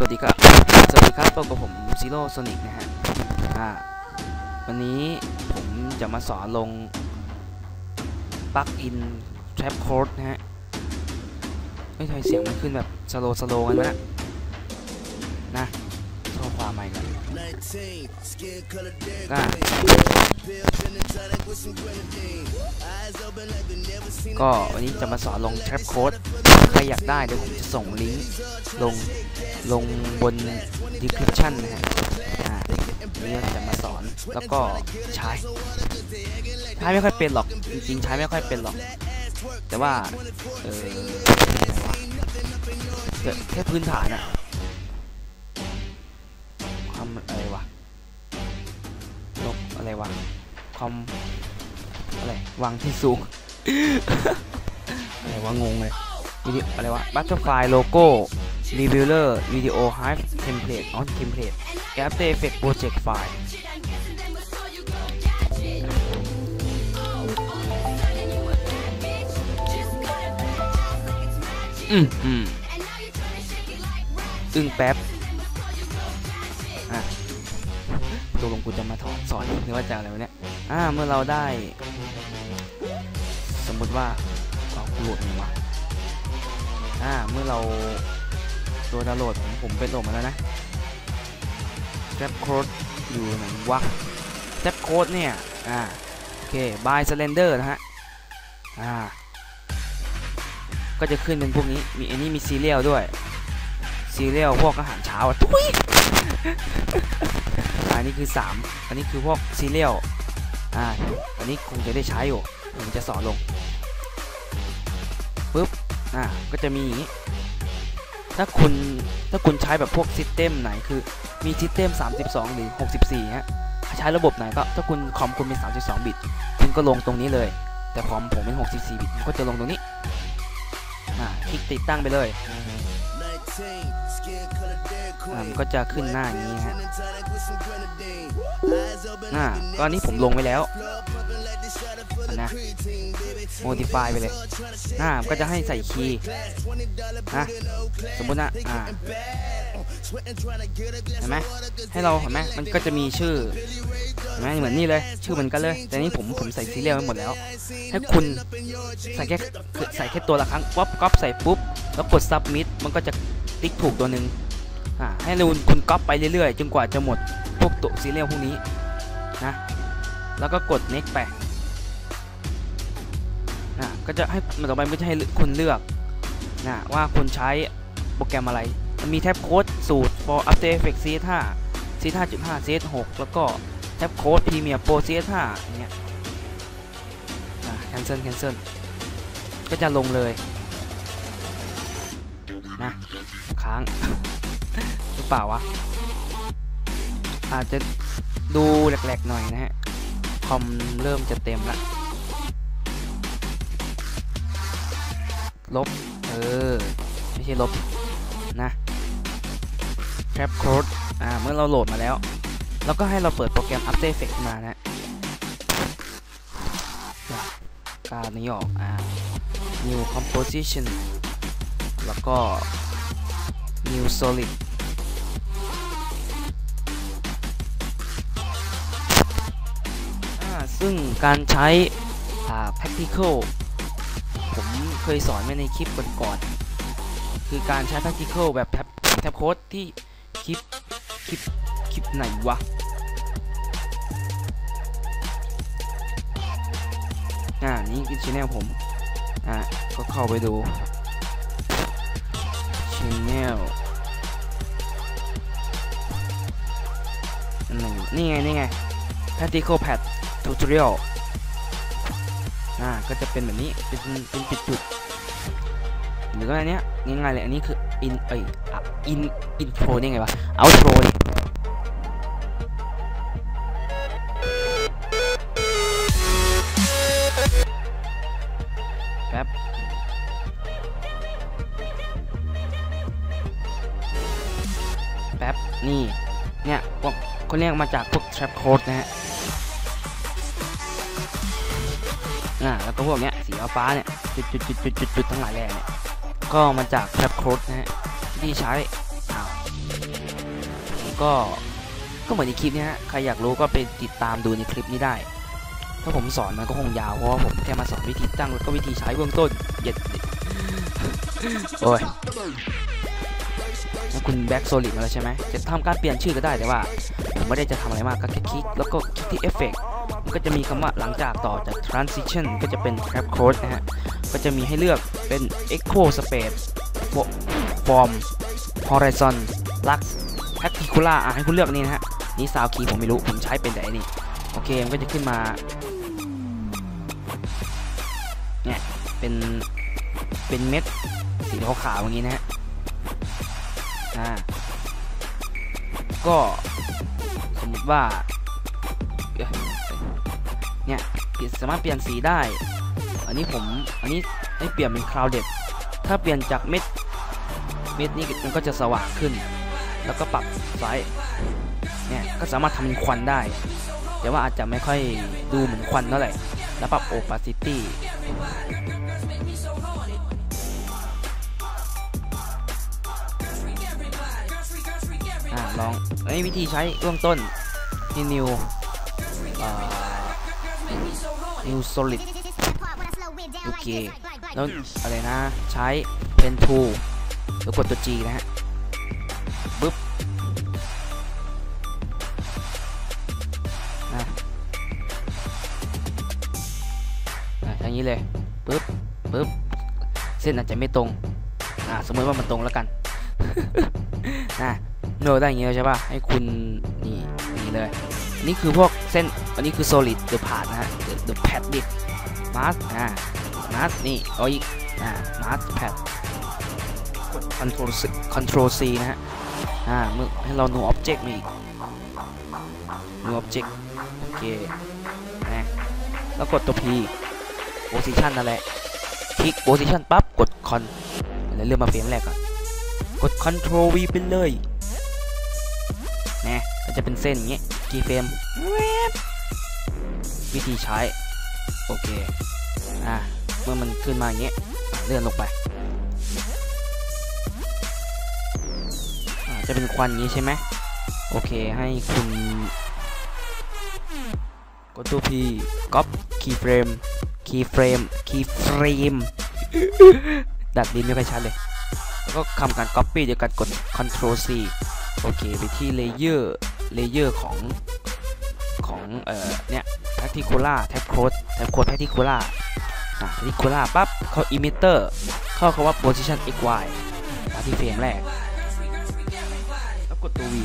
สวัสดีครับ สวัสดีครับพบกับผมซีโร่โซนิกนะฮะ อ่า วันนี้ผมจะมาสอนลงปลั๊กอินแทร็บโค้ดนะฮะ ไม่ทำไมเสียงมันขึ้นแบบสโลสโลกันนะนะข้อความใหม่กัน อ่าก็วันนี้จะมาสอนลง trap code ใครอยากได้เดี๋ยวผมจะส่งลิงก์ลงลงบน description นะฮะอ่านี่ก็จะมาสอนแล้วก็ใช้ใช้ไม่ค่อยเป็นหรอกจริงๆใช้ไม่ค่อยเป็นหรอก แต่ว่าเออแค่แค่พื้นฐานอะความ อะไรวะลบอะไรวะความอะไรวางที่สูง อะไรวะงงเลยวิดีอะไรวะ butterfly logo revealer video hive template อ๋อ template after effect project file อืมอืมอึ้งแป๊บ อะตกลงกูจะมาถอนสอนหรือว่าจะอะไรวะเนี่ยอ่าเมื่อเราได้ สมมติว่าเราโหลดมันวะอ่าเมื่อเราตัวดาวน์โหลดผมผมไปโหลดมาแล้วนะ Trap Code อยู่ไหนวะ Trap Code เนี่ยอ่าโอเค by Slender นะฮะอ่าก็จะขึ้นเป็นพวกนี้มีอันนี้มีซีเรียลด้วย ซีเรียลพวกอาหารเช้าอะทุยอันนี้คือ3อันนี้คือพวกซีเรียลอ่าอันนี้คงจะได้ใช้อยู่ผมจะสอนลงปึ๊บอ่าก็จะมีอย่างนี้ถ้าคุณถ้าคุณใช้แบบพวกซิสเต็มไหนคือมีซิสเต็ม32 หรือ 64ฮะใช้ระบบไหนก็ถ้าคุณคอมคุณเป็น 32 บิต คุณก็ลงตรงนี้เลย แต่คอมผมเป็น 64 บิตก็จะลงตรงนี้อ่าคลิกติดตั้งไปเลย มันก็จะขึ้นหน้าอย่างนี้ฮะอ่าก็อันนี้ผมลงไปแล้วนะ modify ไปเลยอ่าก็จะให้ใส่คีย์นะสมมุตินะอ่าเห็นไหมให้เราเห็นไหมมันก็จะมีชื่อเห็นไหมเหมือนนี่เลยชื่อเหมือนกันเลย แต่นี่ผมผมใส่ซีเรียลไว้หมดแล้ว ให้คุณใส่แค่ใส่แค่ตัวละครั้งป๊อปก๊อปใส่ปุ๊บ แล้วกด submit มันก็จะติ๊กถูกตัวหนึ่งให้คุณคุณก๊อปไปเรื่อยๆ จนกว่าจะหมดพวกตัวซีเรียลพวกนี้นะแล้วก็กด next ไปนะก็จะให้มันต่อไปมันก็จะให้คุณเลือกนะว่าคุณใช้โปรแกรมอะไร มันมีแท็บโค้ดสูตร for After Effects CS5 CS5.5 CS6 แล้วก็แท็บโค้ด Premiere Pro CS5 อย่างเงี้ย cancel cancel ก็จะลงเลย นะค้างหรือเปล่าวะ อาจจะดูแหลกๆหน่อยนะฮะ คอมเริ่มจะเต็มละลบ เออ ไม่ใช่ลบ นะ Trap Code อ่า เมื่อเราโหลดมาแล้ว แล้วก็ให้เราเปิดโปรแกรม After Effects มานะการนี้ออก อ่า New Composition แล้วก็ New Solid ซึ่งการใช้ practical ผมเคยสอนไว้ในคลิปก่อนๆคือการใช้ practical แบบแท็บแท็บโค้ดที่คลิปคลิปคลิปไหนวะอ่า นี่คือช anel ผม อ่า ก็เข้าไปดู Chanel นี่ไง นี่ไง practical pad tutorial อ่าก็จะเป็นแบบนี้ เป็นเป็นจุดจุด หรือว่าอันเนี้ยง่ายๆเลย อันนี้คือ in เอ้ยอิน in intro นี่ไงวะ outro นี่ เนี่ยพวกคนเรียกมาจากพวก trap code นะฮะอ่าแล้วก็พวกเนี้ยสีฟ้าเนี่ยจุดจุดจุดจุดจุดจุดทั้งหลายแหล่เนี่ยก็มาจาก trap code นะฮะที่ใช้อ้าวก็ก็เหมือนในคลิปนี้ฮะใครอยากรู้ก็ไปติดตามดูในคลิปนี้ได้ ถ้าผมสอนมันก็คงยาวเพราะว่าผมแค่มาสอนวิธีตั้งแล้วก็วิธีใช้เบื้องต้นเย็ดโอ้ย แล้วคุณแบ็กโซลิดมาแล้วใช่ไหมจะทำการเปลี่ยนชื่อก็ได้แต่ว่าผมไม่ได้จะทำอะไรมากก็แค่คลิกแล้วก็คลิกที่เอฟเฟกมันก็จะมีคำว่าหลังจากต่อจาก transition ก็จะเป็น trap code นะฮะก็จะมีให้เลือกเป็น echo space form horizon lux particular อะให้คุณเลือกนี่นะฮะนี่ซาวคีย์ผมไม่รู้ผมใช้เป็นแต่อันนี้โอเคมันก็จะขึ้นมาเนี่ยเป็นเป็นเม็ดสีขาวๆอย่างนี้นะฮะ อ่าก็สมมติว่าเนี่ยเปลี่ยนสามารถเปลี่ยนสีได้ อันนี้ผมอันนี้ให้เปลี่ยนเป็น crowded ถ้าเปลี่ยนจากเม็ดเม็ดนี้มันก็จะสว่างขึ้น แล้วก็ปรับไซส์เนี่ยก็สามารถทำเป็นควันได้ แต่ว่าอาจจะไม่ค่อยดูเหมือนควันเท่าไหร่แล้วปรับ opacity อ่าลองไอ้วิธีใช้เบื้องต้นที่ new อ่า new solid โอเคแล้วอะไรนะใช้ pen tool แล้วกดตัว G นะฮะปึ๊บอะอะอย่างนี้เลยปึ๊บปึ๊บเส้นอาจจะไม่ตรงอ่าสมมติว่ามันตรงแล้วกันนะ โนได้อย่างเงี้ยใช่ป่ะ ให้คุณนี่อย่างนี้เลย นี่คือพวกเส้น อันนี้คือ solid the part นะฮะ the the pad dip mask อ่า mask นี่เอาอีกอ่า mask pad กด control C control C นะฮะ อ่าเมื่อให้เรา new object มาอีก new object โอเคนะแล้วกดตัว P position นั่นแหละคลิก position ปั๊บ กด con แล้วเลื่อนมาเฟรมแรกก่อน กด control V ไปเลยนะก็ จะเป็นเส้นอย่างเงี้ยกี่เฟรมแวบวิธีใช้ โอเค อ่าเมื่อมันขึ้นมาอย่างเงี้ยอะเลื่อนลงไปอ่าจะเป็นควันอย่างงี้ใช่ไหมโอเคให้คุณกดตัว P ก๊อป keyframe keyframe keyframe ดัดดินไม่ค่อยชัดเลย แล้วก็ทำการ copy โดยการกด Ctrl C โอเค ไปที่ layer layer ของของเอ่อเนี่ย particular tab code tab code particular อะ particular ปั๊บเข้า emitter เข้าคำว่า position x y มาที่เฟรมแรก แล้วกดตัว V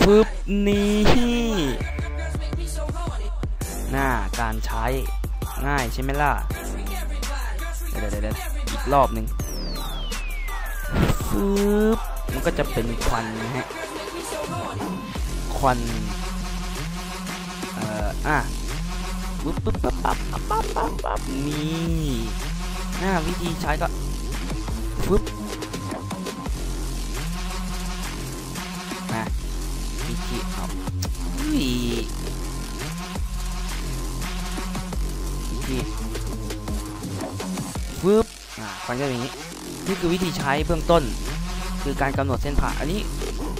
ฟึบนี้หน้าการใช้ง่ายใช่ไหมล่ะ เดี๋ยวเดี๋ยวเดี๋ยวอีกรอบหนึ่งึบมันก็จะเป็นควันนะฮะควันเอ่ออะปึ๊บปึ๊บปั๊บปั๊บปั๊บปั๊บปั๊บนี่หน้าวิธีใช้ก็ฟึบนะวิธีเอาอุ้ยวิธีฟึบอ่าควันก็เป็นอย่างนี้ นี่คือวิธีใช้เบื้องต้น คือการกำหนดเส้นผ่าอันนี้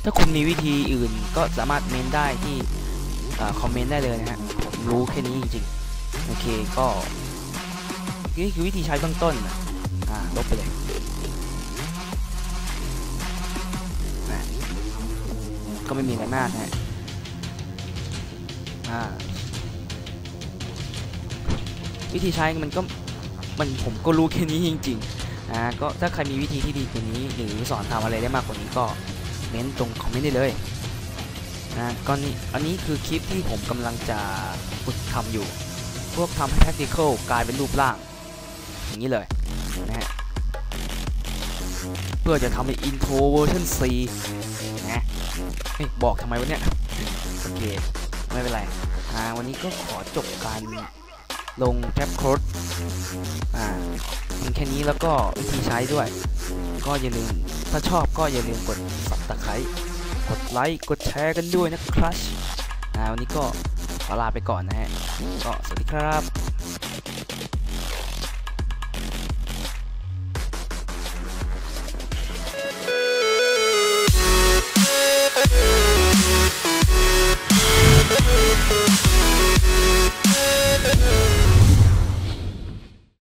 ถ้าคุณมีวิธีอื่นก็สามารถเมนได้ที่คอมเมนต์ได้เลยนะฮะผมรู้แค่นี้จริงๆโอเคก็นี่คือวิธีใช้เบื้องต้นนะอ่าลบไปเลยก็ไม่มีอะไรมากนะฮะวิธีใช้มันก็มันผมก็รู้แค่นี้จริง ๆ นะก็ถ้าใครมีวิธีที่ดีกว่านี้ หรือสอนทำอะไรได้มากกว่านี้ก็เม้นตรงคอมเมนต์ได้เลยนะก็นี่อันนี้คือคลิปที่ผมกำลังจะฝึกทำอยู่ พวกทำให้ practical กลายเป็นรูปร่าง อย่างนี้เลยนะฮะเพื่อจะทำเป็น intro version 4นะบอกทำไมวะเนี่ยโอเคไม่เป็นไรอ่าวันนี้ก็ขอจบการ ลงแท็บโค้ดอ่าเพียงแค่นี้แล้วก็วิธีใช้ด้วย ก็อย่าลืม ถ้าชอบก็อย่าลืมกดสับตะไคร้กดไลค์กดแชร์กันด้วยนะครับอ่าวันนี้ก็ขอลาไปก่อนนะฮะก็สวัสดีครับ